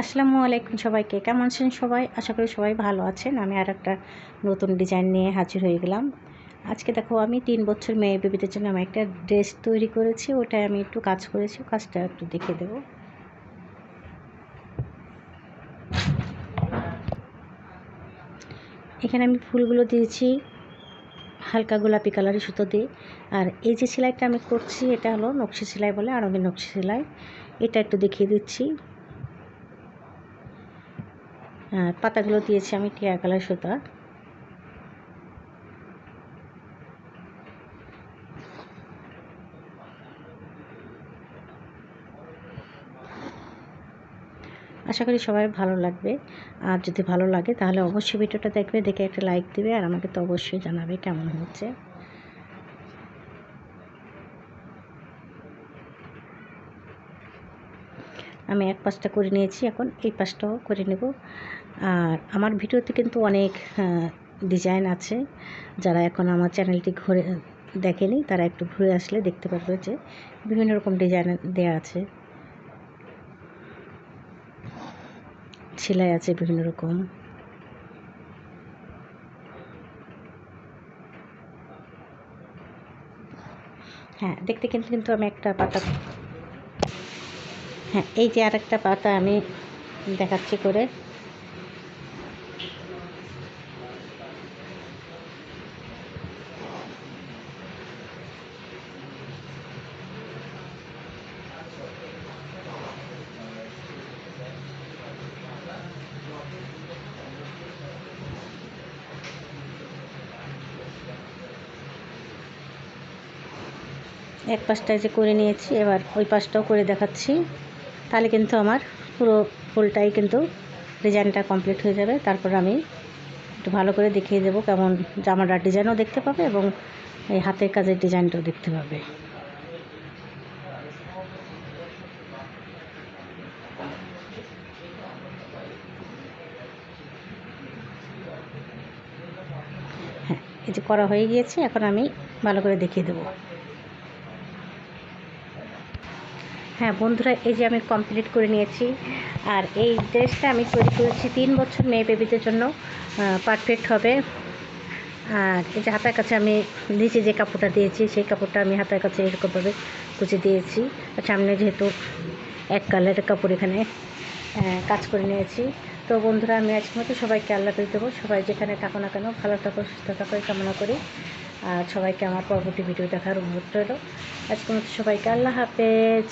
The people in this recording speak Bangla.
আসসালামু আলাইকুম সবাইকে। কেমন আছেন সবাই? আশা করি সবাই ভালো আছেন। আমি আর একটা নতুন ডিজাইন নিয়ে হাজির হয়ে গেলাম। আজকে দেখো, আমি তিন বছর মেয়ে বেবিদের জন্য আমি একটা ড্রেস তৈরি করেছি। ওটাই আমি একটু কাজ করেছি। কাজটা একটু দেখে দেবো। এখানে আমি ফুলগুলো দিয়েছি, হালকা গোলাপি কালারের সুতো দিয়ে। আর এই যে সেলাইটা আমি করছি, এটা হলো নকশি সেলাই বলে আরবি নকশি সেলাই। এটা একটু দেখিয়ে দিচ্ছি। পাতাগুলো দিয়েছি আমি টিয়া কালার সুতা। আশা করি সবাই ভালো লাগবে। আর যদি ভালো লাগে তাহলে অবশ্যই ভিডিওটা দেখবে, দেখে একটা লাইক দিবে, আর আমাকে তো অবশ্যই জানাবে কেমন হচ্ছে আমি এক পাশটা করে নিয়েছি, এখন এই পাশটাও করে নেব। আর আমার ভিডিওতে কিন্তু অনেক ডিজাইন আছে। যারা এখন আমার চ্যানেলটি ঘুরে, দেখেনি, তারা একটু ঘুরে আসলে দেখতে পারবে যে বিভিন্ন রকম ডিজাইন দেওয়া আছে। সেলাই আছে বিভিন্ন রকম। হ্যাঁ দেখতে কিন্তু কিন্তু আমি একটা পাতা হ্যাঁ এই যে আর একটা পাতা আমি দেখাচ্ছি করে। এক পাশটায় যে করে নিয়েছি, এবার ওই পাশটাও করে দেখাচ্ছি। তাহলে কিন্তু আমার পুরো ফুলটাই কিন্তু ডিজাইনটা কমপ্লিট হয়ে যাবে। তারপর আমি একটু ভালো করে দেখিয়ে দেবো কেমন জামাটার ডিজাইনও দেখতে পাবে এবং এই হাতের কাজের ডিজাইনটাও দেখতে পাবে। হ্যাঁ এই যে করা হয়ে গিয়েছে, এখন আমি ভালো করে দেখিয়ে দেবো। হ্যাঁ বন্ধুরা, এই যে আমি কমপ্লিট করে নিয়েছি। আর এই ড্রেসটা আমি তৈরি করেছি তিন বছর মেয়ে বেবিদের জন্য পারফেক্ট হবে। আর এই যে হাতের কাছে আমি নিচে যে কাপড়টা দিয়েছি, সেই কাপড়টা আমি হাতের কাছে এরকমভাবে কুচি দিয়েছি। আর সামনে যেহেতু এক কালারের কাপড় এখানে কাজ করে নিয়েছি। তো বন্ধুরা, আমি আজকের মতো সবাইকে আল্লাহ করে দেবো। সবাই যেখানে থাকো না কেন, ভালো থাকো, সুস্থ থাকো কামনা করি। আর সবাইকে আমার পরবর্তী ভিডিও দেখার অনুরোধ রইল। আজকের মতো সবাইকে আল্লাহ হাফেজ।